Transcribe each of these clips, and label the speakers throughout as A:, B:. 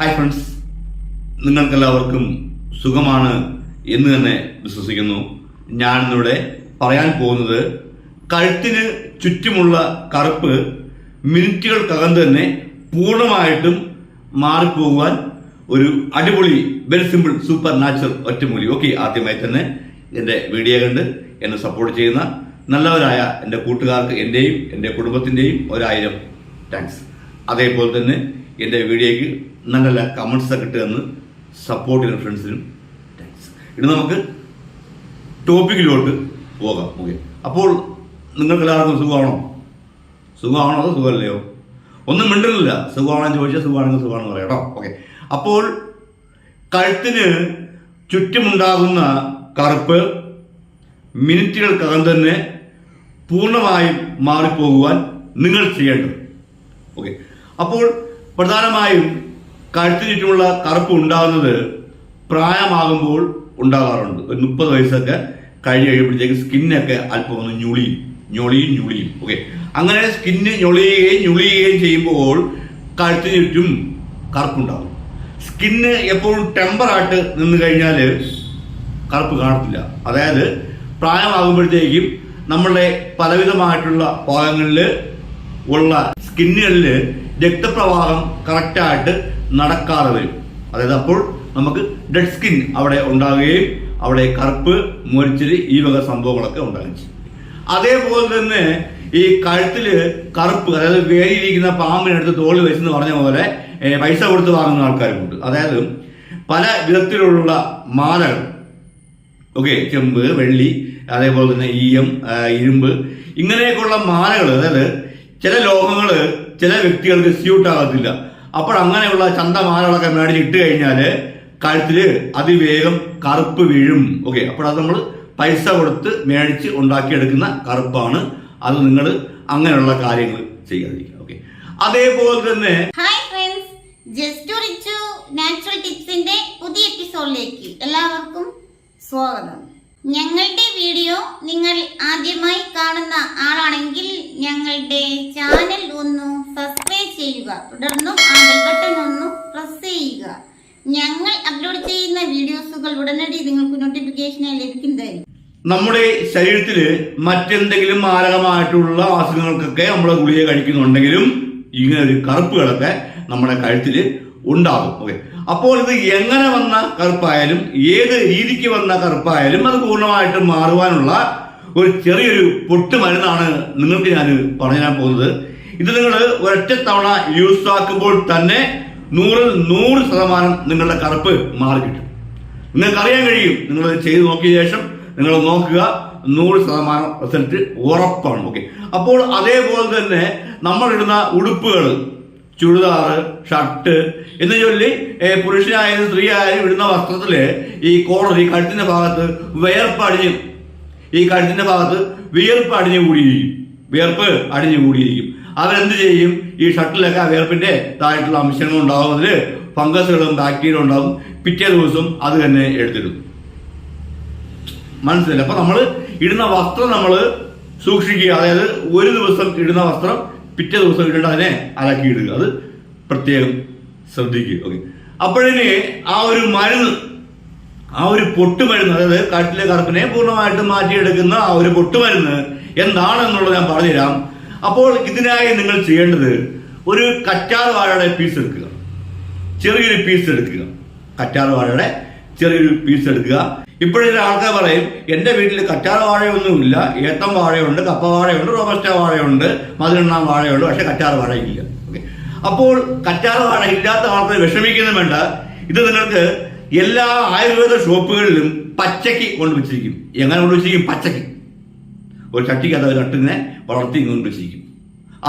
A: Hi friends നിങ്ങൾക്കെല്ലാവർക്കും സുഖമാണ് എന്ന് തന്നെ വിശ്വസിക്കുന്നു. ഞാനിന്നിവിടെ പറയാൻ പോകുന്നത് കഴുത്തിന് ചുറ്റുമുള്ള കറുപ്പ് മിനിറ്റുകൾക്കകം തന്നെ പൂർണമായിട്ടും മാറിപ്പോകുവാൻ ഒരു അടിപൊളി വെരി സിമ്പിൾ സൂപ്പർ നാച്ചുറൽ ഒറ്റമൂലി. ഓക്കെ ആദ്യമായി തന്നെ എന്റെ വീഡിയോ കണ്ട് എന്നെ സപ്പോർട്ട് ചെയ്യുന്ന നല്ലവരായ എന്റെ കൂട്ടുകാർക്ക് എന്റെയും എന്റെ കുടുംബത്തിന്റെയും ഒരായിരം താങ്ക്സ് അതേപോലെ തന്നെ എന്റെ വീഡിയോയ്ക്ക് നല്ല കമൻസ് ഒക്കെ ഇട്ടുതന്ന് സപ്പോർട്ട് ചെയ്യുന്ന ഫ്രണ്ട്സിനും താങ്ക്സ് ഇനി നമുക്ക് ടോപ്പിക്കിലോട്ട് പോകാം. ഓക്കെ അപ്പോൾ നിങ്ങൾക്ക് എല്ലാവർക്കും സുഖമാണോ? സുഖമാണോ അതോ സുഖമല്ലയോ? ഒന്നും മിണ്ടുന്നില്ല. സുഖമാണോ ചോദിച്ചാൽ സുഖമാണെങ്കിൽ സുഖമാണെന്ന് പറയാം ഓക്കെ അപ്പോൾ കഴുത്തിന് ചുറ്റുമുണ്ടാകുന്ന കറുപ്പ് മിനിറ്റുകൾക്കകം തന്നെ പൂർണമായും മാറിപ്പോകുവാൻ നിങ്ങൾ ചെയ്യേണ്ടത്. ഓക്കെ അപ്പോൾ പ്രധാനമായും കഴുത്തിന് ചുറ്റുമുള്ള കറുപ്പ് ഉണ്ടാകുന്നത് പ്രായമാകുമ്പോൾ ഉണ്ടാകാറുണ്ട്. ഒരു മുപ്പത് വയസ്സൊക്കെ കഴിഞ്ഞ് കഴിയുമ്പോഴത്തേക്ക് സ്കിന്നൊക്കെ അല്പം ഒന്ന് ഞുളിയും ഞൊളിയും ഞുളിയും. ഓക്കെ അങ്ങനെ സ്കിന്ന് ഞൊളിയുകയും ഞുളിയുകയും ചെയ്യുമ്പോൾ കഴുത്തിന് ചുറ്റും കറുപ്പുണ്ടാകും. സ്കിന്ന് എപ്പോഴും ടെമ്പറായിട്ട് നിന്ന് കഴിഞ്ഞാൽ കറുപ്പ് കാണത്തില്ല. അതായത് പ്രായമാകുമ്പോഴത്തേക്കും നമ്മളുടെ പലവിധമായിട്ടുള്ള ഭാഗങ്ങളിൽ ഉള്ള സ്കിന്നുകളിൽ രക്തപ്രവാഹം കറക്റ്റായിട്ട് നടക്കാതെ വരും. അതായത് അപ്പോൾ നമുക്ക് ഡെഡ് സ്കിൻ അവിടെ ഉണ്ടാവുകയും അവിടെ കറുപ്പ് മുരിച്ചിൽ ഈ വക സംഭവങ്ങളൊക്കെ ഉണ്ടാകും അതേപോലെ തന്നെ ഈ കഴുത്തിൽ കറുപ്പ് അതായത് വേരിയിരിക്കുന്ന പാമ്പിനടുത്ത് തോളിൽ വെച്ചെന്ന് പറഞ്ഞ പോലെ പൈസ കൊടുത്ത് വാങ്ങുന്ന ആൾക്കാരുമുണ്ട്. അതായത് പല വിധത്തിലുള്ള മാലകൾ. ഓക്കെ ചെമ്പ് വെള്ളി അതേപോലെ തന്നെ ഈയം ഇരുമ്പ് ഇങ്ങനെയൊക്കെയുള്ള മാലകൾ അതായത് ചില ലോഹങ്ങൾ ചില വ്യക്തികൾക്ക് സ്യൂട്ട് ആകത്തില്ല അപ്പോൾ അങ്ങനെയുള്ള ചന്തമാലകളൊക്കെ മേടിച്ച് ഇട്ട് കഴിഞ്ഞാൽ കഴുത്തിൽ അതിവേഗം കറുപ്പ് വീഴും. ഓക്കെ അപ്പോൾ അത് നമ്മൾ പൈസ കൊടുത്ത് മേടിച്ച് ഉണ്ടാക്കിയെടുക്കുന്ന കറുപ്പാണ്. അത് നിങ്ങൾ അങ്ങനെയുള്ള കാര്യങ്ങൾ ചെയ്യാതിരിക്കുക. ഓക്കെ അതേപോലെ തന്നെ
B: ഹായ് ഫ്രണ്ട്സ് ജസ്റ്റ് നാച്ചുറൽ ടിപ്സിന്റെ പുതിയ എപ്പിസോഡിലേക്ക് എല്ലാവർക്കും സ്വാഗതം. ഞങ്ങളുടെ വീഡിയോ നിങ്ങൾ ആദ്യമായി കാണുന്ന ആളാണെങ്കിൽ ഞങ്ങളുടെ ചാനൽ ഒന്ന് സബ്സ്ക്രൈബ് ചെയ്യുക തുടർന്നും ആ ബെൽ ബട്ടൺ ഒന്ന് പ്രസ് ചെയ്യുക. ഞങ്ങൾ അപ്ലോഡ് ചെയ്യുന്ന വീഡിയോസുകൾ ഉടനടി നിങ്ങൾക്ക് നോട്ടിഫിക്കേഷനായി ലഭിക്കുന്നതായിരിക്കും.
A: നമ്മുടെ ശരീരത്തിൽ മറ്റെന്തെങ്കിലും മാരകമായിട്ടുള്ള അസുഖങ്ങൾക്കൊക്കെ നമ്മൾ ഗുളിക കഴിക്കുന്നുണ്ടെങ്കിലും ഇങ്ങനെ ഒരു കറുപ്പുകളൊക്കെ നമ്മുടെ കഴുത്തിൽ ഉണ്ടാകും. ഓക്കെ അപ്പോൾ ഇത് എങ്ങനെ വന്ന കറുപ്പായാലും ഏത് രീതിക്ക് വന്ന കറുപ്പായാലും അത് പൂർണമായിട്ട് മാറുവാനുള്ള ഒരു ചെറിയൊരു പൊട്ടുമരുന്നാണ് നിങ്ങൾക്ക് ഞാൻ പറഞ്ഞു തരാൻ പോകുന്നത്. ഇത് നിങ്ങൾ ഒരൊറ്റ തവണ യൂസ് ആക്കുമ്പോൾ തന്നെ നൂറിൽ നൂറ് ശതമാനം നിങ്ങളുടെ കറുപ്പ് മാറി കിട്ടും. നിങ്ങൾക്ക് അറിയാൻ കഴിയും. നിങ്ങൾ ചെയ്ത് നോക്കിയ ശേഷം നിങ്ങൾ നോക്കുക നൂറ് ശതമാനം റിസൾട്ട് ഉറപ്പാണ്. ഓക്കെ അപ്പോൾ അതേപോലെ തന്നെ നമ്മളിടുന്ന ഉടുപ്പുകൾ ചുരിദാറ് ഷർട്ട് എന്ന് ചൊല്ലി പുരുഷനായാലും സ്ത്രീ ആയാലും ഇടുന്ന വസ്ത്രത്തിൽ ഈ കോളർ ഈ കഴുത്തിന്റെ ഭാഗത്ത് വിയർപ്പ് അടിഞ്ഞ് ഈ കഴുത്തിന്റെ ഭാഗത്ത് വിയർപ്പ് അടിഞ്ഞു കൂടിയിരിക്കും. വിയർപ്പ് അടിഞ്ഞു കൂടിയിരിക്കും. അവരെന്ത് ചെയ്യും? ഈ ഷട്ടിലൊക്കെ ആ വേർപ്പിന്റെ താഴെയുള്ള അംശങ്ങൾ ഉണ്ടാവും. അതിൽ ഫംഗസുകളും ബാക്ടീരിയ ഉണ്ടാവും. പിറ്റേ ദിവസം അത് തന്നെ എടുത്തിടും. മനസ്സിലായി അപ്പൊ നമ്മൾ ഇടുന്ന വസ്ത്രം നമ്മൾ സൂക്ഷിക്കുക. അതായത് ഒരു ദിവസം ഇടുന്ന വസ്ത്രം പിറ്റേ ദിവസം ഇടേണ്ട അതിനെ അലക്കി ഇടുക അത് പ്രത്യേകം ശ്രദ്ധിക്കുക. ഓക്കെ. അപ്പോഴിനി ആ ഒരു മരുന്ന് ആ ഒരു പൊട്ടുമരുന്ന് അതായത് കാട്ടിലെ കറുപ്പിനെ പൂർണമായിട്ട് മാറ്റിയെടുക്കുന്ന ആ ഒരു പൊട്ടുമരുന്ന് എന്താണെന്നുള്ളത് ഞാൻ പറഞ്ഞുതരാം. അപ്പോൾ ഇതിനായി നിങ്ങൾ ചെയ്യേണ്ടത് ഒരു കറ്റാർ വാഴയുടെ പീസ് എടുക്കുക. ചെറിയൊരു പീസ് എടുക്കുക. കറ്റാർ വാഴയുടെ ചെറിയൊരു പീസ് എടുക്കുക. ഇപ്പോഴൊരു ആൾക്കാർ പറയും എന്റെ വീട്ടിൽ കറ്റാർ വാഴയൊന്നുമില്ല. ഏത്തം വാഴയുണ്ട് കപ്പ വാഴയുണ്ട് റോബസ്റ്റ വാഴയുണ്ട് മധുരെണ്ണ വാഴയുണ്ട് പക്ഷെ കറ്റാർ വാഴ ഇല്ല ഓക്കെ അപ്പോൾ കറ്റാർ വാഴ ഇല്ലാത്ത ആൾക്കാർ വിഷമിക്കുന്നു വേണ്ട. ഇത് നിങ്ങൾക്ക് എല്ലാ ആയുർവേദ ഷോപ്പുകളിലും പച്ചയ്ക്ക് കൊണ്ടുവച്ചിരിക്കും എങ്ങനെ കൊണ്ടുവച്ചിരിക്കും പച്ചക്ക് ഒരു ചട്ടിക്കകത്ത് അത് നട്ടിനെ വളർത്തി കൊണ്ട് ചിരിക്കും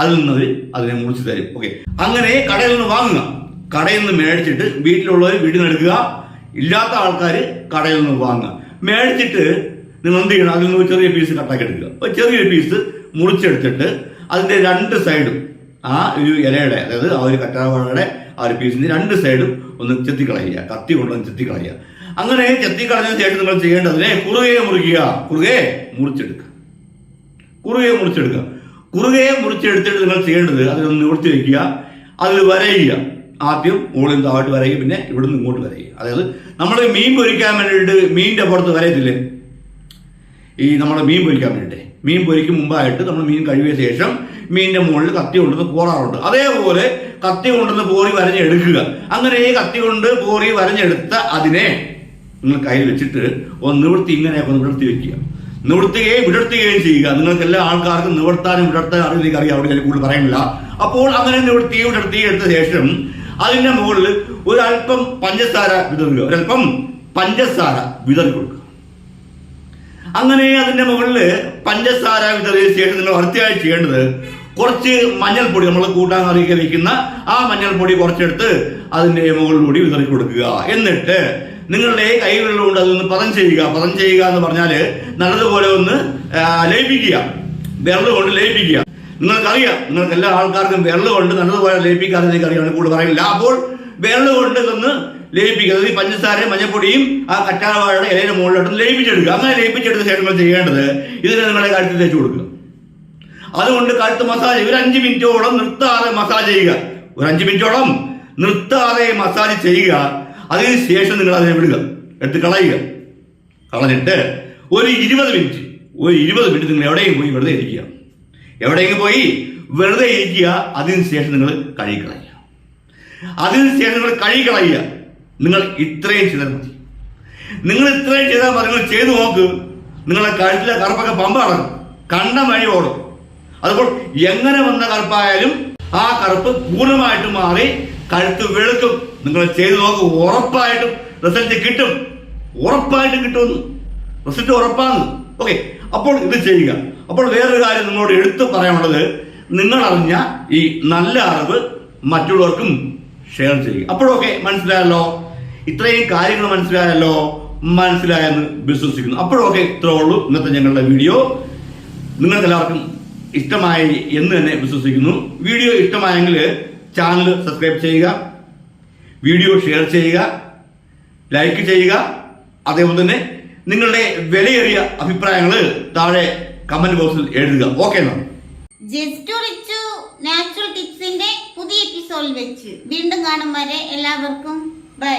A: അതിൽ നിന്ന് അതിനെ മുറിച്ച് തരും. ഓക്കെ അങ്ങനെ കടയിൽ നിന്ന് വാങ്ങുക. കടയിൽ നിന്ന് മേടിച്ചിട്ട് വീട്ടിലുള്ളവർ വീടിന് നിന്ന് എടുക്കുക ഇല്ലാത്ത ആൾക്കാർ കടയിൽ നിന്ന് വാങ്ങുക. മേടിച്ചിട്ട് നിങ്ങൾ എന്ത് ചെയ്യണം? അതിൽ നിന്ന് ഒരു ചെറിയ പീസ് കട്ടാക്കി എടുക്കുക. ഒരു ചെറിയ പീസ് മുറിച്ചെടുത്തിട്ട് അതിന്റെ രണ്ട് സൈഡും ആ ഒരു ഇലയുടെ അതായത് ആ ഒരു കറ്റാവാഴയുടെ ആ ഒരു പീസിന്റെ രണ്ട് സൈഡും ഒന്ന് ചെത്തിക്കളയുക. കത്തി കൊണ്ടൊന്ന് ചെത്തിക്കളയുക. അങ്ങനെ ചെത്തിക്കളഞ്ഞതിന് ശേഷം നിങ്ങൾ ചെയ്യേണ്ടതിനെ കുറുകയെ മുറിക്കുക കുറുകെ മുറിച്ചെടുക്കുക. കുറുകയെ മുറിച്ചെടുക്കുക. കുറുകയെ മുറിച്ചെടുത്തിട്ട് നിങ്ങൾ ചെയ്യേണ്ടത് അതിനൊന്ന് നിവർത്തി വയ്ക്കുക അതിൽ വരയുക. ആദ്യം മുകളിൽ താഴോട്ട് വരയ്ക്കും പിന്നെ ഇവിടുന്ന് ഇങ്ങോട്ട് വരയുക. അതായത് നമ്മൾ മീൻ പൊരിക്കാൻ വേണ്ടിയിട്ട് മീനിന്റെ പുറത്ത് വരയത്തില്ലേ? ഈ നമ്മൾ മീൻ പൊരിക്കാൻ വേണ്ടിയിട്ട്. മീൻ പൊരിക്കും മുമ്പായിട്ട് നമ്മൾ മീൻ കഴുകിയ ശേഷം മീനിന്റെ മുകളിൽ കത്തി കൊണ്ടുവന്ന് പോറാറുണ്ട് അതേപോലെ കത്തി കൊണ്ടുവന്ന് പോറി വരഞ്ഞെടുക്കുക. അങ്ങനെ ഈ കത്തി കൊണ്ട് പോറി വരഞ്ഞെടുത്ത അതിനെ നിങ്ങൾ കയ്യിൽ വെച്ചിട്ട് ഒന്ന് നിവൃത്തി ഇങ്ങനെയൊക്കെ ഒന്ന് നിവൃത്തി വെക്കുക. നിവൃത്തുകയും വിടർത്തുകയും ചെയ്യുക. നിങ്ങൾക്ക് എല്ലാ ആൾക്കാർക്കും നിവർത്താനും വിടർത്താനും അറിയാം എനിക്ക് അറിയാം. അവിടെ കൂടുതൽ പറയുന്നില്ല. അപ്പോൾ അങ്ങനെ നിവർത്തി വിടർത്തി എടുത്ത ശേഷം അതിന്റെ മുകളിൽ ഒരല്പം പഞ്ചസാര വിതറുക. ഒരല്പം പഞ്ചസാര വിതറി കൊടുക്കുക. അങ്ങനെ അതിന്റെ മുകളിൽ പഞ്ചസാര വിതറിയ ശേഷം നിങ്ങൾ വൃത്തിയായി ചെയ്യേണ്ടത് കുറച്ച് മഞ്ഞൾപ്പൊടി നമ്മൾ കൂട്ടാൻ അറിയിക്കുന്ന ആ മഞ്ഞൾപ്പൊടി കുറച്ചെടുത്ത് അതിന്റെ മുകളിലൂടെ വിതറി കൊടുക്കുക. എന്നിട്ട് നിങ്ങളുടെ കൈകളിലുണ്ട് അതൊന്ന് പദം ചെയ്യുക പദം ചെയ്യുക എന്ന് പറഞ്ഞാൽ നല്ലതുപോലെ ഒന്ന് ലയിപ്പിക്കുക. വിരൾ കൊണ്ട് ലയിപ്പിക്കുക. നിങ്ങൾക്കറിയാം നിങ്ങൾക്ക് എല്ലാ ആൾക്കാർക്കും വിരൾ കൊണ്ട് നല്ലതുപോലെ ലയിപ്പിക്കാതെ നിങ്ങൾക്ക് അറിയാം കൂടുതൽ പറയില്ല അപ്പോൾ വിരൾ കൊണ്ട് ഇതൊന്ന് ലയിപ്പിക്കുക. ഈ പഞ്ചസാരയും മഞ്ഞപ്പൊടിയും ആ കറ്റാവാഴയുടെ ഇലയുടെ മുകളിലോട്ട് ലയിപ്പിച്ചെടുക്കുക. അങ്ങനെ ലയിപ്പിച്ചെടുത്ത ശേഷം നിങ്ങൾ ചെയ്യേണ്ടത് ഇതിനെ നിങ്ങളുടെ കഴുത്തിൽ തേച്ച് കൊടുക്കുക. അതുകൊണ്ട് കഴുത്ത് മസാജ് ഒരു അഞ്ച് മിനിറ്റോളം നിർത്താതെ മസാജ് ചെയ്യുക. ഒരു അഞ്ച് മിനിറ്റോളം നിർത്താതെ മസാജ് ചെയ്യുക. അതിന് ശേഷം നിങ്ങൾ അതിനെ വിടുക. എടുത്ത് കളയുക. കളഞ്ഞിട്ട് ഒരു ഇരുപത് മിനിറ്റ് ഒരു ഇരുപത് മിനിറ്റ് നിങ്ങൾ എവിടെയും പോയി വെറുതെ ഇരിക്കുക. എവിടെയെങ്കിലും പോയി വെറുതെ ഇരിക്കുക അതിന് ശേഷം നിങ്ങൾ കഴുകി കളയുക. അതിന് അതിനുശേഷം നിങ്ങൾ കഴുകി കളയുക. നിങ്ങൾ ഇത്രയും ചെയ്താൽ മതി. നിങ്ങൾ ഇത്രയും ചെയ്താൽ മതി. നിങ്ങൾ ചെയ്തു നോക്ക്. നിങ്ങളെ കഴുത്തിലെ കറുപ്പൊക്കെ പമ്പ അടങ്ങും കണ്ട വഴി ഓടും. അതുപോലെ എങ്ങനെ വന്ന കറുപ്പായാലും ആ കറുപ്പ് പൂർണമായിട്ട് മാറി കഴുത്ത് വെളുക്കും നിങ്ങൾ ചെയ്തു നോക്ക് ഉറപ്പായിട്ടും റിസൾട്ട് കിട്ടും. ഉറപ്പായിട്ടും കിട്ടുമെന്ന്. റിസൾട്ട് ഉറപ്പാണ് ഓക്കെ അപ്പോൾ ഇത് ചെയ്യുക. അപ്പോൾ വേറൊരു കാര്യം നിങ്ങളോട് എടുത്തു പറയാനുള്ളത് നിങ്ങൾ അറിഞ്ഞ ഈ നല്ല അറിവ് മറ്റുള്ളവർക്കും ഷെയർ ചെയ്യുക. അപ്പോഴൊക്കെ മനസ്സിലായല്ലോ? ഇത്രയും കാര്യങ്ങൾ മനസ്സിലായല്ലോ? മനസ്സിലായെന്ന് വിശ്വസിക്കുന്നു. അപ്പോഴൊക്കെ ഇത്രേ ഉള്ളൂ ഇന്നത്തെ ഞങ്ങളുടെ വീഡിയോ നിങ്ങൾക്ക് എല്ലാവർക്കും ഇഷ്ടമായി എന്ന് തന്നെ വിശ്വസിക്കുന്നു. വീഡിയോ ഇഷ്ടമായെങ്കിൽ ചാനൽ സബ്സ്ക്രൈബ് ചെയ്യുക വീഡിയോ ഷെയർ ചെയ്യുക ലൈക്ക് ചെയ്യുക. അതേപോലെ തന്നെ നിങ്ങളുടെ വിലയേറിയ അഭിപ്രായങ്ങൾ താഴെ കമന്റ് ബോക്സിൽ എഴുതുക. ഓക്കെ എന്നാൽ
B: ജസ്റ്റ് നാച്ചുറൽ ടിപ്സിന്റെ പുതിയ എപ്പിസോഡിൽ വെച്ച്. വീണ്ടും കാണും വരെ എല്ലാവർക്കും. ബൈ